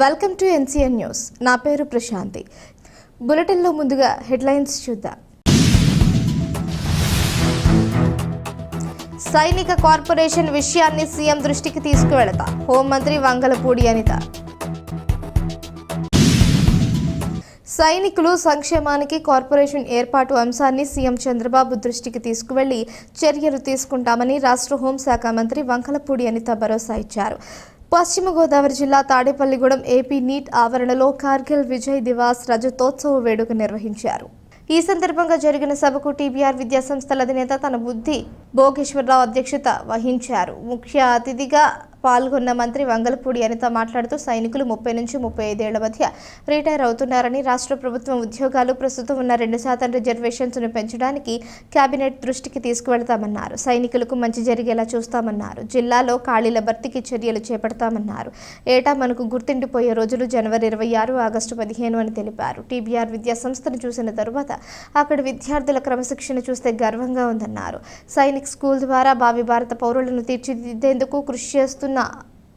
Welcome to NCN news. నా పేరు ప్రశాంతి. బులెటిన్లో ముందుగా హెడ్లైన్స్ చూద్దాం. సైనిక కార్పొరేషన్ విషయాన్ని సీఎం దృష్టికి తీసుకువెళతా. హోంమంత్రి వంగలపూడి అనిత. సైనికులు సంక్షేమానికి కార్పొరేషన్ ఏర్పాటు అంశాన్ని సీఎం చంద్రబాబు దృష్టికి తీసుకువెళ్ళి చర్యలు తీసుకుంటామని రాష్ట్ర హోంశాఖ మంత్రి వంకలపూడి అనిత భరోసా ఇచ్చారు. పశ్చిమ గోదావరి జిల్లా తాడేపల్లిగూడెం ఏపీ నీట్ ఆవరణలో కార్గిల్ విజయ్ దివాస్ రజతోత్సవ వేడుక నిర్వహించారు. ఈ సందర్భంగా జరిగిన సభకు టీబీఆర్ విద్యాసంస్థల అధినేత తన బుద్ధి భోగేశ్వరరావు అధ్యక్షత వహించారు. ముఖ్య అతిథిగా పాల్గొన్న మంత్రి వంగలపూడి అనిత మాట్లాడుతూ సైనికులు ముప్పై నుంచి ముప్పై ఐదేళ్ళ మధ్య రిటైర్ అవుతున్నారని రాష్ట్ర ప్రభుత్వం ఉద్యోగాలు ప్రస్తుతం ఉన్న రెండు శాతం రిజర్వేషన్స్ను పెంచడానికి కేబినెట్ దృష్టికి తీసుకువెళతామన్నారు. సైనికులకు మంచి జరిగేలా చూస్తామన్నారు. జిల్లాలో ఖాళీల భర్తీకి చర్యలు చేపడతామన్నారు. ఏటా మనకు గుర్తుండిపోయే రోజులు జనవరి ఇరవై ఆరు ఆగస్టు పదిహేను అని తెలిపారు. టీబీఆర్ విద్యా సంస్థను చూసిన తరువాత అక్కడ విద్యార్థుల క్రమశిక్షణ చూస్తే గర్వంగా ఉందన్నారు. సైనిక్ స్కూల్ ద్వారా భావి భారత పౌరులను తీర్చిదిద్దేందుకు కృషి చేస్తున్న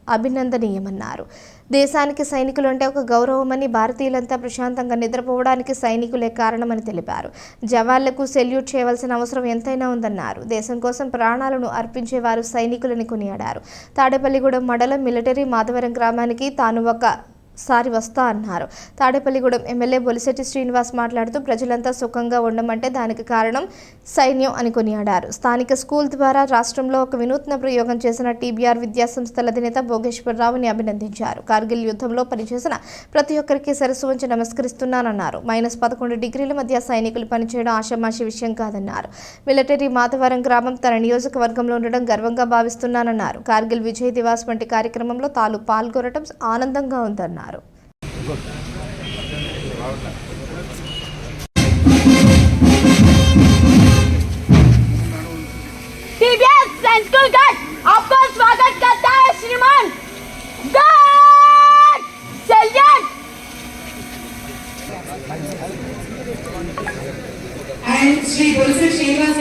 అభినందనీయమన్నారు. దేశానికి సైనికులు అంటే ఒక గౌరవమని భారతీయులంతా ప్రశాంతంగా నిద్రపోవడానికి సైనికులే కారణమని తెలిపారు. జవాన్లకు సెల్యూట్ చేయవలసిన అవసరం ఎంతైనా ఉందన్నారు. దేశం కోసం ప్రాణాలను అర్పించే వారు సైనికులని కొనియాడారు. తాడేపల్లిగూడెం మండలం మిలిటరీ మాధవరం గ్రామానికి తాను ఒక సారి వస్తా అన్నారు. తాడేపల్లిగూడెం ఎమ్మెల్యే బొలిశెట్టి శ్రీనివాస్ మాట్లాడుతూ ప్రజలంతా సుఖంగా ఉండమంటే దానికి కారణం సైన్యం అని కొనియాడారు. స్థానిక స్కూల్ ద్వారా రాష్ట్రంలో ఒక వినూత్న ప్రయోగం చేసిన టీబీఆర్ విద్యాసంస్థల అధినేత భోగేశ్వరరావుని అభినందించారు. కార్గిల్ యుద్ధంలో పనిచేసిన ప్రతి ఒక్కరికి సరస్సు వంచి నమస్కరిస్తున్నానన్నారు. మైనస్ పదకొండు డిగ్రీల మధ్య సైనికులు పనిచేయడం ఆషమాషి విషయం కాదన్నారు. మిలిటరీ మాధవరం గ్రామం తన నియోజకవర్గంలో ఉండడం గర్వంగా భావిస్తున్నానన్నారు. కార్గిల్ విజయ్ దివాస్ వంటి కార్యక్రమంలో తాను పాల్గొనడం ఆనందంగా ఉందన్నారు. आपका स्वागत करता है श्रीमान गट श्री गुरु श्रीनिवास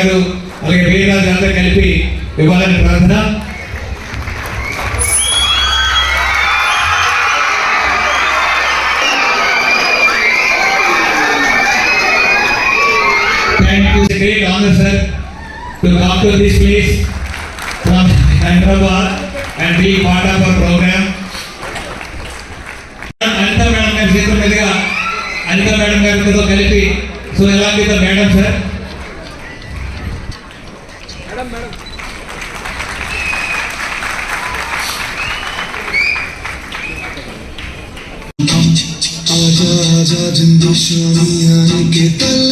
గారు అలాగే వీరరాజు అందరూ కలిపి ఇవ్వాలని ప్రార్థన Thank you, great honor, sir, to come to this place from Hyderabad and be part of our program. Anitha madam గారి చేతుల మీదుగా అనిత మేడం గారితో కలిపి సో ఎలాంటి మేడం సార్ আজাদ দেশ আমি আনিকে তাল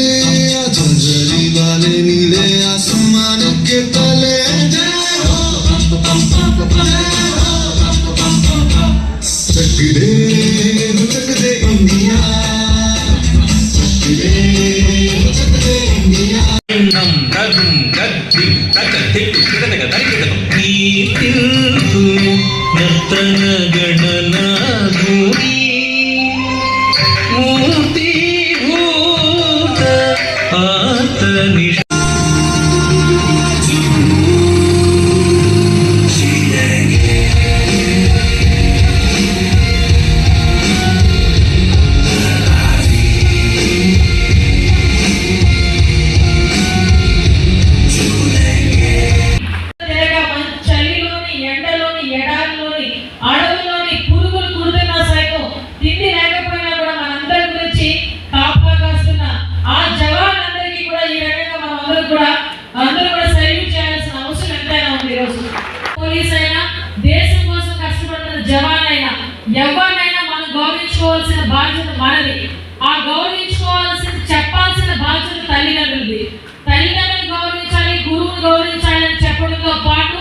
తల్లిదండ్రులది. తల్లిదండ్రులు గౌరవించాలి గురువుని గౌరవించాలి అని చెప్పడంతో పాటు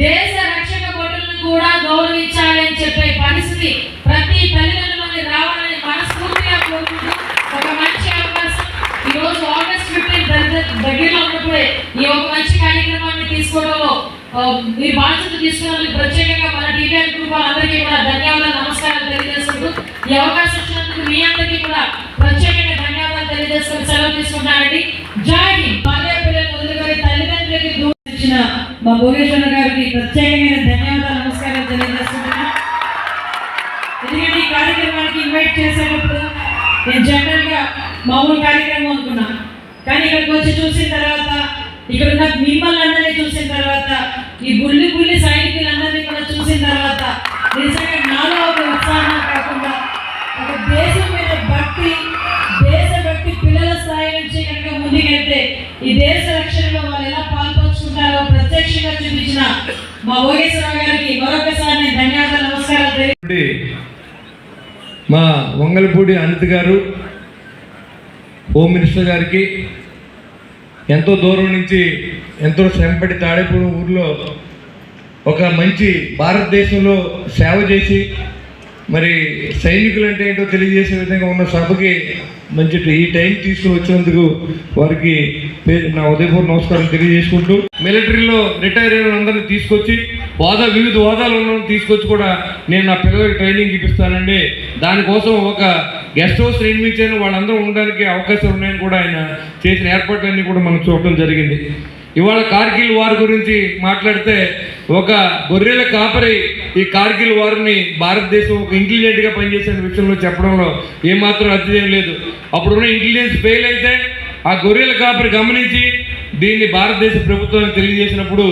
దేశ రక్షణ భటులను కూడా గౌరవించాలి అని చెప్పే పరిస్థితి ప్రతి తల్లిదండ్రులని రావాలని మనస్ఫూర్తిగా కోరుకుంటూ ఒక మంచి అవకాశం. ఈ రోజు ఆగస్ట్ ఫిఫ్టీన్ దగ్గరలో ఉన్నప్పుడే ఈ ఒక మంచి కార్యక్రమాన్ని తీసుకోవడంలో మీరు బాధ్యత తీసుకున్నందుకు ప్రత్యేకంగా మన టీవీఆర్ గ్రూప్ అందరికీ కూడా ధన్యవాదాలు నమస్కారాలు తెలియజేసుకుంటూ ఈ అవకాశం ఇచ్చినందుకు మీ అందరికీ కూడా ప్రత్యేకంగా తెలియజేసుకుని సెలవు తీసుకుంటానండి జాయి భార్య పిల్లలు వదిలిపోయి తల్లిదండ్రులకి దూరం ఇచ్చిన మా భోగేశ్వర గారికి ప్రత్యేకమైన ధన్యవాదాలు నమస్కారం తెలియజేస్తున్నాను ఎందుకంటే ఈ కార్యక్రమానికి ఇన్వైట్ చేసేటప్పుడు నేను జనరల్గా మామూలు కార్యక్రమం అనుకున్నాను కానీ ఇక్కడికి వచ్చి చూసిన తర్వాత ఇక్కడ ఉన్న మిమ్మల్ని అందరినీ చూసిన తర్వాత ఈ బుల్లి బుల్లి సైనికులందరినీ కూడా చూసిన తర్వాత నిజంగా నాలో ఒక ఉత్సాహం కాకుండా ఒక కనుక ఈ దేశ రక్షణలో వాళ్ళు ఎలా పాల్పంచుకుంటారో ప్రత్యక్షంగా చూపించిన మా భోగేశ్వరరావు గారికి మరొకసారి నేను ధన్యవాదాలు నమస్కారాలు మా వంగలపూడి అనిత గారు హోమ్ మినిస్టర్ గారికి ఎంతో దూరం నుంచి ఎంతో శ్రమపడి తాడేపూడి ఊర్లో ఒక మంచి భారతదేశంలో సేవ చేసి మరి సైనికులు అంటే ఏంటో తెలియజేసే విధంగా ఉన్న సభకి మంచి ఈ టైం తీసుకుని వచ్చినందుకు వారికి నా ఉదయపూర్ నమస్కారం తెలియజేసుకుంటూ మిలిటరీలో రిటైర్ అయిన అందరినీ తీసుకొచ్చి హోదా వివిధ హోదాలు ఉన్న తీసుకొచ్చి కూడా నేను నా పిల్లలకి ట్రైనింగ్ ఇప్పిస్తానండి. దానికోసం ఒక గెస్ట్ హౌస్ నిర్మించాను. వాళ్ళందరూ ఉండడానికి అవకాశం ఉన్నాయని కూడా ఆయన చేసిన ఏర్పాట్లన్నీ కూడా మనం చూడటం జరిగింది. ఇవాళ కార్గిల్ వార్ గురించి మాట్లాడితే ఒక గొర్రెల కాపరి ఈ కార్గిల్ వార్ని భారతదేశం ఒక ఇంటెలిజెంట్గా పనిచేసిన విషయంలో చెప్పడంలో ఏమాత్రం అతిథ్యం లేదు. అప్పుడున్న ఇంటెలిజెన్స్ ఫెయిల్ అయితే ఆ గొర్రెల కాపరి గమనించి దీన్ని భారతదేశ ప్రభుత్వానికి తెలియజేసినప్పుడు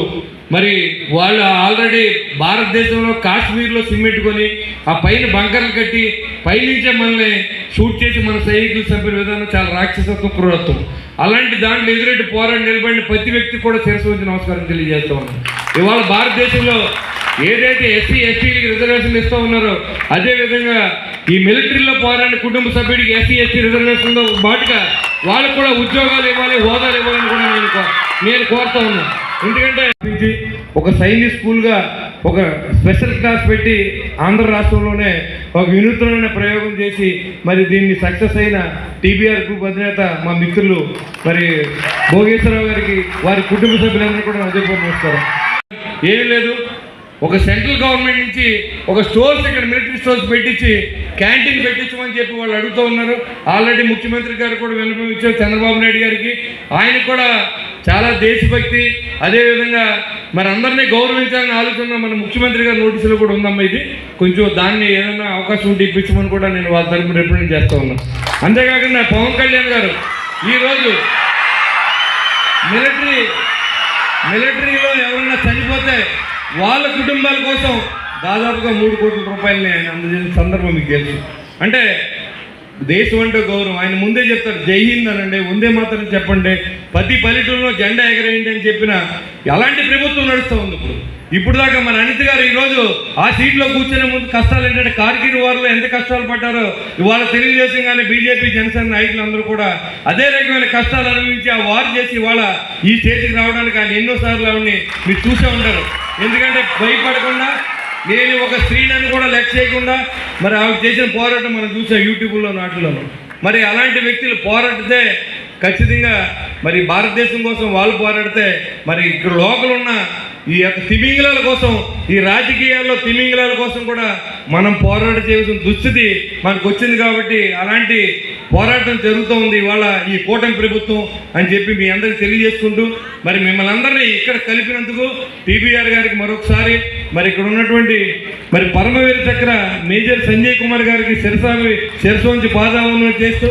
మరి వాళ్ళు ఆల్రెడీ భారతదేశంలో కాశ్మీర్లో సిమెంట్ కొని ఆ పైన బంకర్లు కట్టి పైనుంచే మనల్ని షూట్ చేసి మన సైనికులు చంపిన విధానం చాలా రాక్షసత్వం క్రూరత్వం. అలాంటి దాంట్లో ఎదురెట్టి పోరాడి నిలబడిన ప్రతి వ్యక్తి కూడా శిరస్సు వచ్చి నమస్కారం తెలియజేస్తా ఉన్నాం ఇవాళ భారతదేశంలో ఏదైతే ఎస్సీ ఎస్టీలకి రిజర్వేషన్ ఇస్తూ ఉన్నారో అదేవిధంగా ఈ మిలిటరీలో పోరాడిన కుటుంబ సభ్యుడికి ఎస్సీ ఎస్టీ రిజర్వేషన్లో బాటుగా వాళ్ళకు కూడా ఉద్యోగాలు ఇవ్వాలి హోదాలు ఇవ్వాలని కూడా నేను నేను కోరుతా ఉన్నాను ఎందుకంటే ఒక సైనిక్ స్కూల్గా ఒక స్పెషల్ క్లాస్ పెట్టి ఆంధ్ర రాష్ట్రంలోనే ఒక వినూత్నమైన ప్రయోగం చేసి మరి దీన్ని సక్సెస్ అయిన టీబీఆర్ గ్రూప్ అధినేత మా మిత్రులు మరి భోగేశ్వరరావు గారికి వారి కుటుంబ సభ్యులందరూ కూడా ఉదయపూర్ ఏం లేదు ఒక సెంట్రల్ గవర్నమెంట్ నుంచి ఒక స్టోర్స్ ఇక్కడ మిలిటరీ స్టోర్స్ పెట్టించి క్యాంటీన్ పెట్టించమని చెప్పి వాళ్ళు అడుగుతూ ఉన్నారు. ఆల్రెడీ ముఖ్యమంత్రి గారు కూడా విన్నపం చంద్రబాబు నాయుడు గారికి. ఆయన కూడా చాలా దేశభక్తి. అదేవిధంగా మరి అందరినీ గౌరవించాలని ఆలోచన మన ముఖ్యమంత్రి గారి నోటీసులో కూడా ఉందమ్మా ఇది. కొంచెం దాన్ని ఏదైనా అవకాశం ఉంటే ఇప్పించమని కూడా నేను వాళ్ళ తరపున రిప్రజెంట్ చేస్తూ ఉన్నాను అంతేకాకుండా పవన్ కళ్యాణ్ గారు ఈరోజు మిలిటరీ మిలిటరీలో ఎవరైనా చనిపోతే వాళ్ళ కుటుంబాల కోసం దాదాపుగా మూడు కోట్ల రూపాయలని ఆయన అందజేసిన సందర్భం మీకు తెలుసు. అంటే దేశం అంటే గౌరవం. ఆయన ముందే చెప్తారు జై హింద్ అనండి. ముందే మాత్రం చెప్పండి. ప్రతి పల్లెటూరులో జెండా ఎగరేయండి అని చెప్పిన ఎలాంటి ప్రభుత్వం నడుస్తూ ఉంది ఇప్పుడు? ఇప్పుడు దాకా మన అనిత్ గారు ఈరోజు ఆ సీట్లో కూర్చునే ముందు కష్టాలు ఏంటంటే కార్గిల్ వారిలో ఎంత కష్టాలు పడ్డారో ఇవాళ తెలుగుదేశం కానీ బీజేపీ జనసేన నాయకులు అందరూ కూడా అదే రకమైన కష్టాలు అనుభవించి ఆ వారు చేసి ఇవాళ ఈ స్టేజ్కి రావడానికి ఆయన ఎన్నోసార్లు ఆవిడని మీరు చూసే ఉంటారు. ఎందుకంటే భయపడకుండా నేను ఒక స్త్రీని కూడా లెక్క చేయకుండా మరి ఆమె చేసిన పోరాటం మనం చూసాం యూట్యూబ్లో నాటిలోను. మరి అలాంటి వ్యక్తులు పోరాడితే ఖచ్చితంగా మరి భారతదేశం కోసం వాళ్ళు పోరాడితే మరి ఇక్కడ లోకల్ ఉన్న ఈ యొక్క తిమింగిలాల కోసం ఈ రాజకీయాల్లో తిమింగిలాల కోసం కూడా మనం పోరాట చేయవలసిన దుస్థితి మనకు వచ్చింది కాబట్టి అలాంటి పోరాటం జరుగుతూ ఉంది ఇవాళ ఈ కూటమి ప్రభుత్వం అని చెప్పి మీ అందరికి తెలియజేసుకుంటూ మరి మిమ్మల్ని అందరినీ ఇక్కడ కలిపినందుకు టీబీఆర్ గారికి మరొకసారి మరి ఇక్కడ ఉన్నటువంటి మరి పరమవీర చక్ర మేజర్ సంజయ్ కుమార్ గారికి శిరసామి శిరసోంచి పాదావనం చేస్తూ